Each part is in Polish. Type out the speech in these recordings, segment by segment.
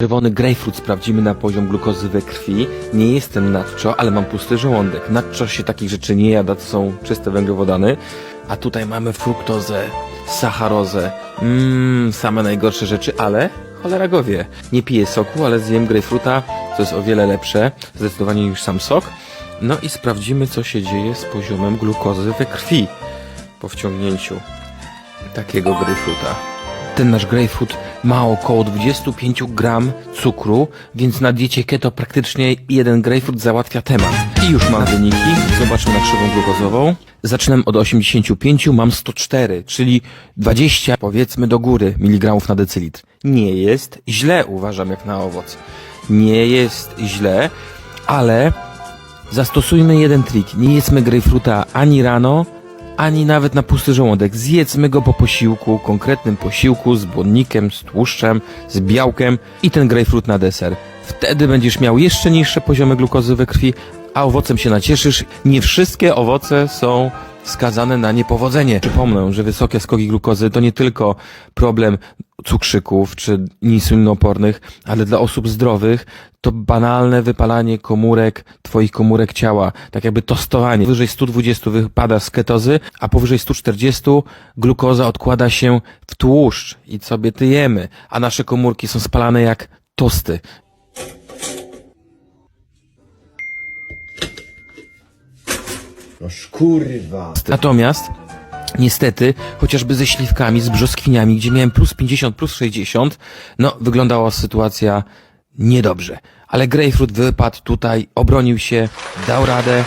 Czerwony grejpfrut sprawdzimy na poziom glukozy we krwi. Nie jestem nadczo, ale mam pusty żołądek. Nadczo się takich rzeczy nie jada, to są czyste węglowodany. A tutaj mamy fruktozę, sacharozę. Mmm, same najgorsze rzeczy, ale cholera go wie. Nie piję soku, ale zjem grejpfruta, co jest o wiele lepsze. Zdecydowanie niż sam sok. No i sprawdzimy, co się dzieje z poziomem glukozy we krwi po wciągnięciu takiego grejpfruta. Ten nasz grejpfrut ma około 25 gram cukru, więc na diecie keto praktycznie jeden grejpfrut załatwia temat. I już mam wyniki. Zobaczmy na krzywą glukozową. Zaczynam od 85, mam 104, czyli 20 powiedzmy do góry miligramów na decylitr. Nie jest źle, uważam, jak na owoc. Nie jest źle, ale zastosujmy jeden trik. Nie jedzmy grejpfruta ani rano, ani nawet na pusty żołądek. Zjedzmy go po posiłku, konkretnym posiłku z błonnikiem, z tłuszczem, z białkiem i ten grejpfrut na deser. Wtedy będziesz miał jeszcze niższe poziomy glukozy we krwi, a owocem się nacieszysz. Nie wszystkie owoce są skazane na niepowodzenie. Przypomnę, że wysokie skoki glukozy to nie tylko problem cukrzyków czy insulinoopornych, ale dla osób zdrowych to banalne wypalanie komórek, twoich komórek ciała, tak jakby tostowanie. Wyżej 120 wypada z ketozy, a powyżej 140 glukoza odkłada się w tłuszcz i sobie tyjemy, a nasze komórki są spalane jak tosty. Noż kurwa. Natomiast Niestety, chociażby ze śliwkami, z brzoskwiniami, gdzie miałem plus 50, plus 60, no wyglądała sytuacja niedobrze. Ale Greyfruit wypadł tutaj, obronił się, dał radę.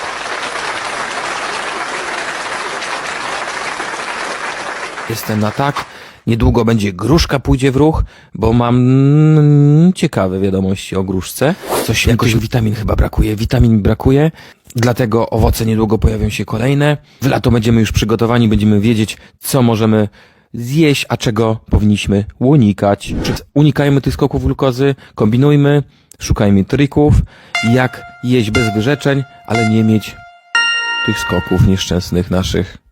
Jestem na tak. Niedługo będzie gruszka pójdzie w ruch, bo mam mm, ciekawe wiadomości o gruszce. Coś jakoś witamin chyba brakuje. Witamin mi brakuje. Dlatego owoce niedługo pojawią się kolejne. W lato będziemy już przygotowani, będziemy wiedzieć, co możemy zjeść, a czego powinniśmy unikać. Unikajmy tych skoków glukozy, kombinujmy, szukajmy trików, jak jeść bez wyrzeczeń, ale nie mieć tych skoków nieszczęsnych naszych